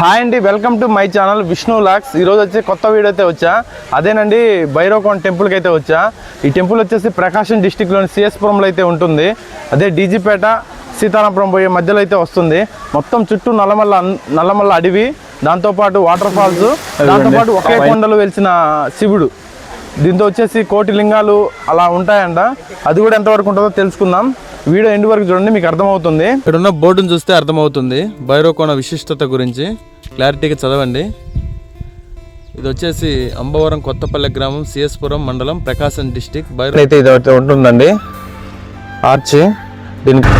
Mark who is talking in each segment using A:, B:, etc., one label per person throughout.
A: Hi అండి welcome to my channel Vishnu vlogs. ఈరోజు వచ్చి కొత్త వీడియో అయితే వచ్చా? అదేనండి భైరవకోన్ టెంపుల్కి అయితే వచ్చా? ఈ టెంపుల్ వచ్చేసి ప్రకాశం డిస్టిక్లోని సిఎస్పురంలో అయితే ఉంటుంది. అదే డీజీపేట సీతారాంపురం పోయే మధ్యలో అయితే వస్తుంది. మొత్తం చుట్టూ నల్లమల్ల నల్లమల్ల అడవి దాంతోపాటు వాటర్ ఫాల్స్ దాంతోపాటు ఒకే కొండలు వెలిసిన శివుడు. దీంతో వచ్చేసి కోటి లింగాలు అలా ఉంటాయంట. అది కూడా ఎంతవరకు ఉంటుందో తెలుసుకుందాం. వీడియో ఎండ్ వరకు చూడండి మీకు అర్థమవుతుంది. ఇక్కడ ఉన్న బోర్డును చూస్తే అర్థమవుతుంది. భైరవకోణ విశిష్టత గురించి. క్లారిటీగా చదవండి. ఇది వచ్చేసి అంబవరం కొత్తపల్లె గ్రామం సిఎస్పురం మండలం ప్రకాశం డిస్టిక్ భైరవ అయితే ఇది ఉంటుందండి. ఆర్చి దీనికి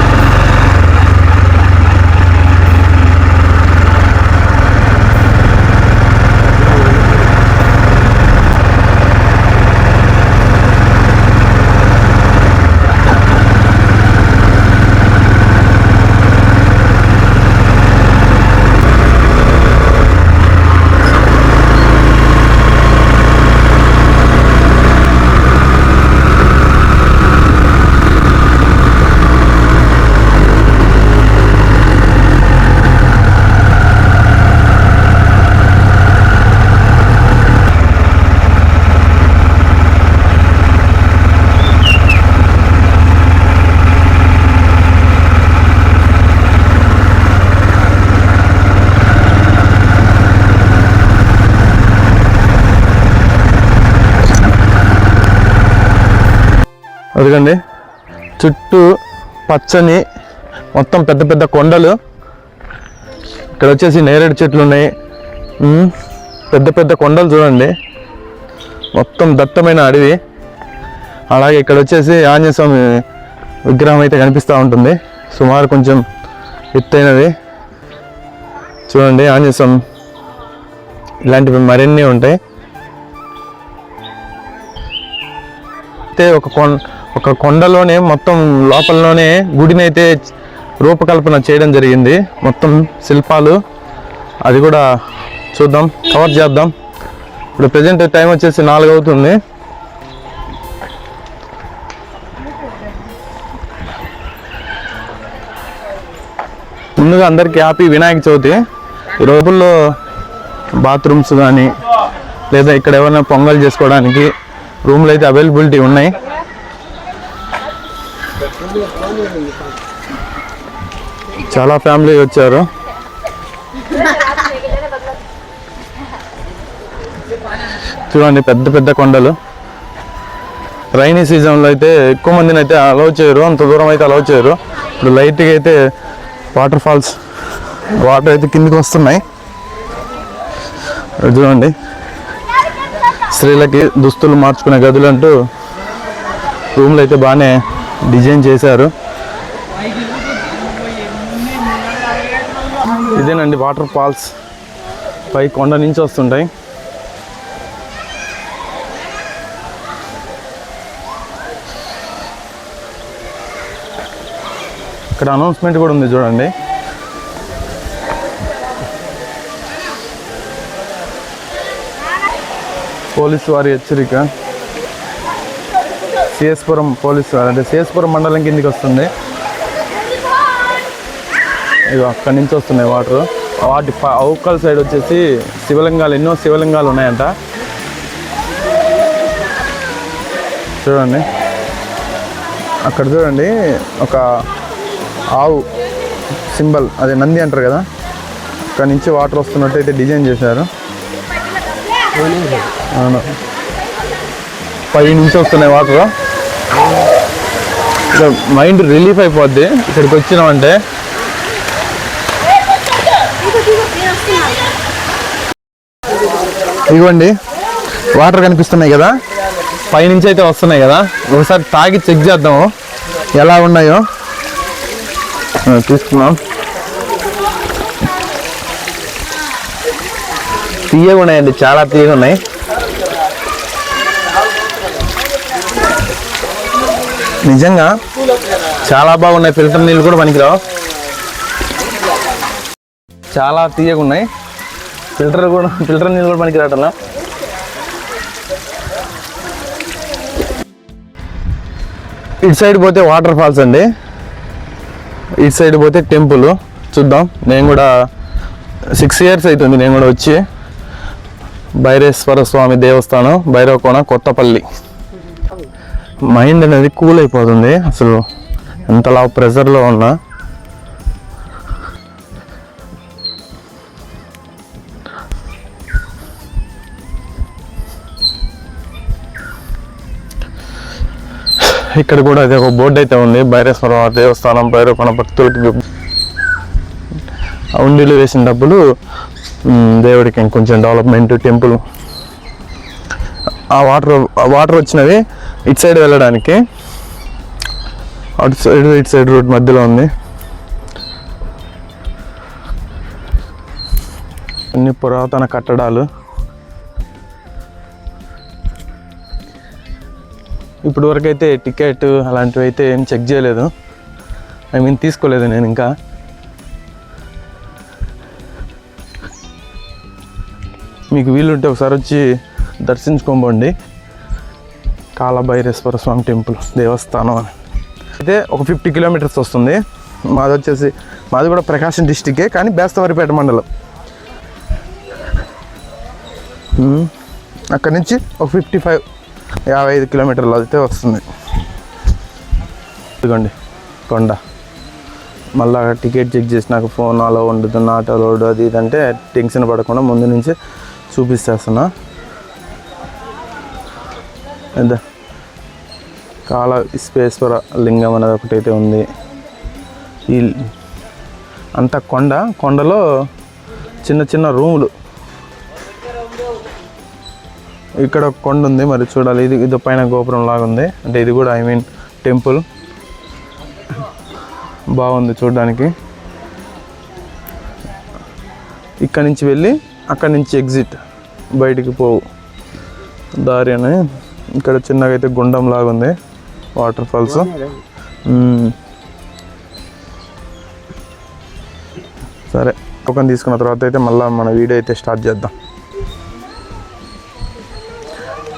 A: అదిగండి. చుట్టూ పచ్చని మొత్తం పెద్ద పెద్ద కొండలు. ఇక్కడ వచ్చేసి నేరేడు చెట్లు ఉన్నాయి. పెద్ద పెద్ద కొండలు చూడండి. మొత్తం దట్టమైన అడవి. అలాగే ఇక్కడ వచ్చేసి ఆంజనేయ స్వామి విగ్రహం అయితే కనిపిస్తూ ఉంటుంది. సుమారు కొంచెం ఎత్తైనది. చూడండి ఆంజనేయ స్వామి ఇలాంటివి మరిన్ని ఉంటాయి. అయితే ఒక కొండ ఒక కొండలోనే మొత్తం లోపలలోనే గుడిని అయితే రూపకల్పన చేయడం జరిగింది. మొత్తం శిల్పాలు అది కూడా చూద్దాం కవర్ చేద్దాం. ఇప్పుడు ప్రజెంట్ టైం వచ్చేసి నాలుగు అవుతుంది. ముందుగా అందరికీ హ్యాపీ వినాయక చవితి. ఈ రోజుల్లో బాత్రూమ్స్ కానీ లేదా ఇక్కడ ఎవరైనా పొంగల్ చేసుకోవడానికి రూమ్లు అయితే అవైలబిలిటీ ఉన్నాయి. చాలా ఫ్యామిలీ వచ్చారు. చూడండి పెద్ద పెద్ద కొండలు. రైనీ సీజన్లో అయితే ఎక్కువ మందిని అయితే అలౌ చేయరు. అంత దూరం అయితే అలౌ చేయరు. ఇప్పుడు లైట్గా అయితే వాటర్ ఫాల్స్ వాటర్ అయితే కిందికి వస్తున్నాయి. చూడండి. స్త్రీలకి దుస్తులు మార్చుకునే గదులు అంటూ రూమ్లు అయితే బాగానే డిజైన్ చేశారు. ఇదేనండి వాటర్ ఫాల్స్. పై కొండ నుంచి వస్తుంటాయి. ఇక్కడ అనౌన్స్మెంట్ కూడా ఉంది చూడండి. పోలీసు వారి హెచ్చరిక. సిఎస్పురం పోలీసు అంటే సిఎస్పురం మండలం కిందికి వస్తుంది. ఇవి అక్కడి నుంచి వస్తున్నాయి వాటర్. వాటి అవుకల్ సైడ్ వచ్చేసి శివలింగాలు ఎన్నో శివలింగాలు ఉన్నాయంట. చూడండి. అక్కడ చూడండి ఒక ఆవు సింబల్ అదే నంది అంటారు కదా. అక్కడ నుంచి వాటర్ వస్తున్నట్టు అయితే డిజైన్ చేశారు. అవును. పై నుంచి వస్తున్నాయి వాటర్. మైండ్ రిలీఫ్ అయిపోద్ది. ఇక్కడికి వచ్చినామంటే. ఇదిగోండి వాటర్ కనిపిస్తున్నాయి కదా? పైనుంచి అయితే వస్తున్నాయి కదా? ఒకసారి తాగి చెక్ చేద్దాము. ఎలా ఉన్నాయో. తీసుకున్నాం తీయగా ఉన్నాయండి చాలా తీయగా ఉన్నాయి. నిజంగా చాలా బాగున్నాయి. ఫిల్టర్ నీళ్ళు కూడా పనికిరావు. చాలా తీయగా ఉన్నాయి. ఫిల్టర్ కూడా ఫిల్టర్ నీళ్ళు కూడా పనికి ఇటు సైడ్ పోతే వాటర్ ఫాల్స్ అండి. ఇటు సైడ్ పోతే టెంపుల్. చూద్దాం. నేను కూడా సిక్స్ ఇయర్స్ అవుతుంది నేను కూడా వచ్చి. భైరేశ్వర స్వామి దేవస్థానం భైరవకోణ కొత్తపల్లి. మైండ్ అనేది కూల్ అయిపోతుంది. అసలు ఎంతలా ప్రెజర్లో ఉన్నా. ఇక్కడ కూడా అయితే ఒక బోర్డు అయితే ఉంది. భైరేశ్వర దేవస్థానం భైరవకోణ భక్తులకి ఆ వేసిన డబ్బులు దేవుడికి ఇంకొంచెం డెవలప్మెంట్ టెంపుల్. ఆ వాటర్ ఆ వాటర్ వచ్చినవి ఇటు సైడ్ వెళ్ళడానికి. అటు సైడ్ ఇటు సైడ్ రోడ్ మధ్యలో ఉంది. అన్ని పురాతన కట్టడాలు. ఇప్పుడు వరకు అయితే టికెట్ అలాంటివి అయితే ఏం చెక్ చేయలేదు. ఐ మీన్ తీసుకోలేదు నేను ఇంకా. మీకు వీలుంటే ఒకసారి వచ్చి దర్శించుకోండి. కాలభైరేశ్వర స్వామి టెంపుల్ దేవస్థానం అని. అయితే ఒక ఫిఫ్టీ కిలోమీటర్స్ వస్తుంది. మాది వచ్చేసి మాది కూడా ప్రకాశం డిస్టికే కానీ బేస్తవారిపేట మండలం. అక్కడి నుంచి ఒక ఫిఫ్టీ ఫైవ్ యాభై ఐదు కిలోమీటర్లు అయితే వస్తుంది. ఇదిగోండి కొండ. మళ్ళా టికెట్ చెక్ చేసి నాకు ఫోన్ అలా ఉండదు నాట్ అలౌడ్ అది ఇది అంటే టెన్షన్ పడకుండా ముందు నుంచి చూపిస్తేస్తున్నా. ఎంత కాల విశ్వేశ్వర లింగం అనేది ఒకటైతే ఉంది. ఈ అంత కొండ కొండలో చిన్న చిన్న రూములు. ఇక్కడ ఒక కొండ ఉంది మరి చూడాలి. ఇది ఇది పైన గోపురం లాగా ఉంది. అంటే ఇది కూడా ఐ మీన్ టెంపుల్ బాగుంది చూడడానికి. ఇక్కడ నుంచి వెళ్ళి అక్కడి నుంచి ఎగ్జిట్ బయటికి పోవు. దారి అని ఇక్కడ చిన్నగా అయితే గుండం లాగా ఉంది వాటర్ ఫాల్స్ సరే టోకన్ తీసుకున్న తర్వాత అయితే మళ్ళీ మన వీడియో అయితే స్టార్ట్ చేద్దాం.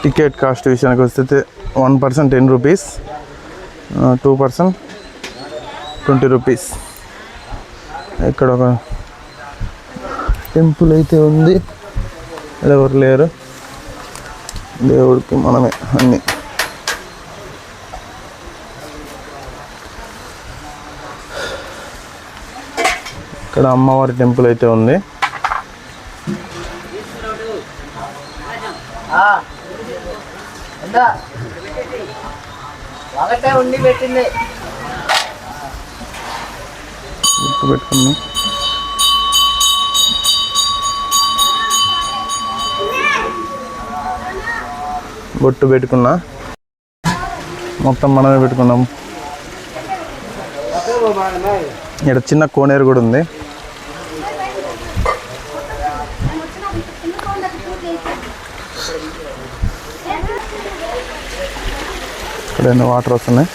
A: టికెట్ కాస్ట్ విషయానికి వస్తే one percent ten rupees two percent twenty rupees ఇక్కడ ఒక టెంపుల్ అయితే ఉంది. ఎవరు లేరు? దేవుడికి మనమే అన్ని. ఇక్కడ అమ్మవారి టెంపుల్ అయితే ఉంది. గుర్తు పెట్టుకున్నాం బొట్టు పెట్టుకున్నా. మొత్తం మనమే పెట్టుకున్నాం. ఇక్కడ చిన్న కోనేరు కూడా ఉంది. ఇక్కడ ఎన్నో వాటర్ వస్తున్నాయి.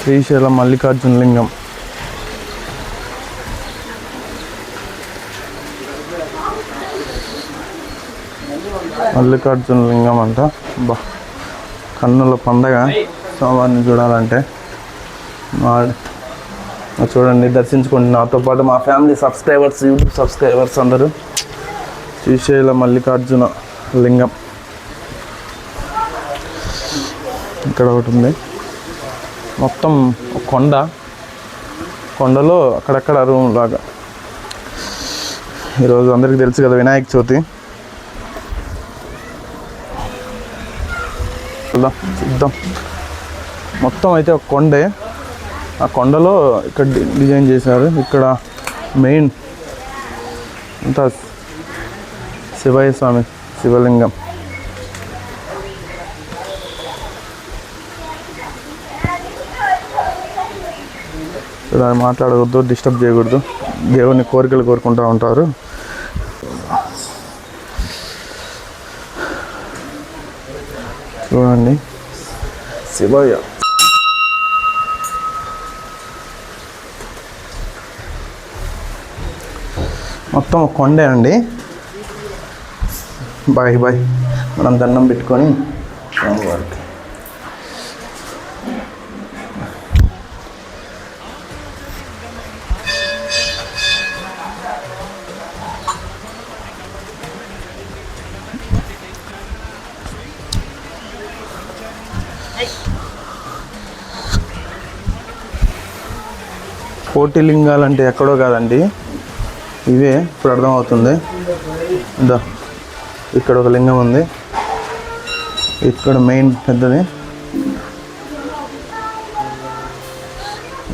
A: శ్రీశైలం మల్లికార్జున లింగం. మల్లికార్జున లింగం అంట. బా. కన్నుల పండగ. స్వామివారిని చూడాలంటే. మా చూడండి దర్శించుకోండి. నాతో పాటు మా ఫ్యామిలీ సబ్స్క్రైబర్స్ యూట్యూబ్ సబ్స్క్రైబర్స్ అందరూ. శ్రీశైల మల్లికార్జున లింగం. ఇక్కడ ఒకటి ఉంది. మొత్తం ఒక కొండ. కొండలో అక్కడక్కడ రూమ్ లాగా. ఈరోజు అందరికీ తెలుసు కదా వినాయక చవితి. చూద్దాం చూద్దాం. మొత్తం అయితే ఒక కొండే. ఆ కొండలో ఇక్కడ డిజైన్ చేశారు. ఇక్కడ మెయిన్ అంతా శివయ్య స్వామి శివలింగం. ఇలా మాట్లాడకూడదు డిస్టర్బ్ చేయకూడదు. దేవుని కోరికలు కోరుకుంటూ ఉంటారు. చూడండి. శివయ్య. మొత్తం ఒక కొండే అండి. Bye bye. మనం దండం పెట్టుకొని స్వామివారికి. కోటి లింగాలు అంటే ఎక్కడో కాదండి. ఇవే ఇప్పుడు అర్థమవుతుంది. ఇదో ఇక్కడ ఒక లింగం ఉంది. ఇక్కడ మెయిన్ పెద్దది.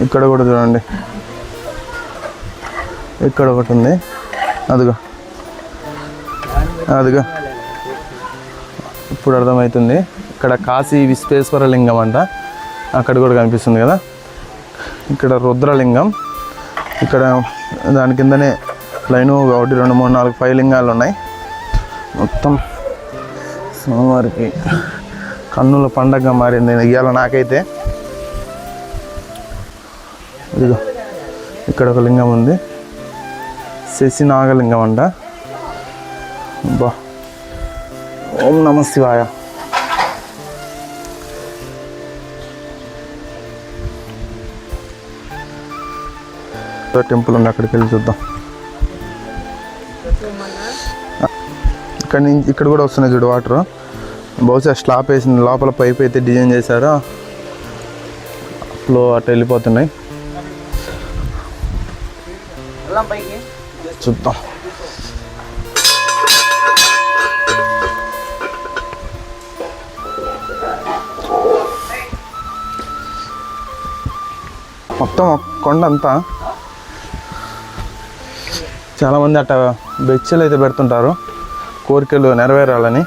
A: ఇక్కడ కూడా చూడండి. ఇక్కడ ఒకటి ఉంది. అదిగో. అదిగో. ఇప్పుడు అర్థమవుతుంది. ఇక్కడ కాశీ విశ్వేశ్వర లింగం అంట. అక్కడ కూడా కనిపిస్తుంది కదా. ఇక్కడ రుద్రలింగం. ఇక్కడ దాని కిందనే లైన్ ఒకటి రెండు మూడు నాలుగు ఫైవ్ లింగాలు ఉన్నాయి. మొత్తం స్వామివారికి కన్నుల పండగ మారింది. ఇవాళ నాకైతే. ఇదిగో ఇక్కడ ఒక లింగం ఉంది. శశినాగలింగం అంట. బా ఓం నమ శివాయ. టెంపుల్ ఉంది అక్కడికి వెళ్ళి చూద్దాం. ఇక్కడ నుంచి ఇక్కడ కూడా వస్తున్నాయి చూడు వాటర్. బహుశా స్లాప్ వేసింది. లోపల పైప్ అయితే డిజైన్ చేశారో? ఫ్లో అటు వెళ్ళిపోతున్నాయి. చూద్దాం. మొత్తం కొండ అంతా చాలామంది అట్ట బెచ్చలు అయితే పెడుతుంటారు. కోరికలు నెరవేరాలని.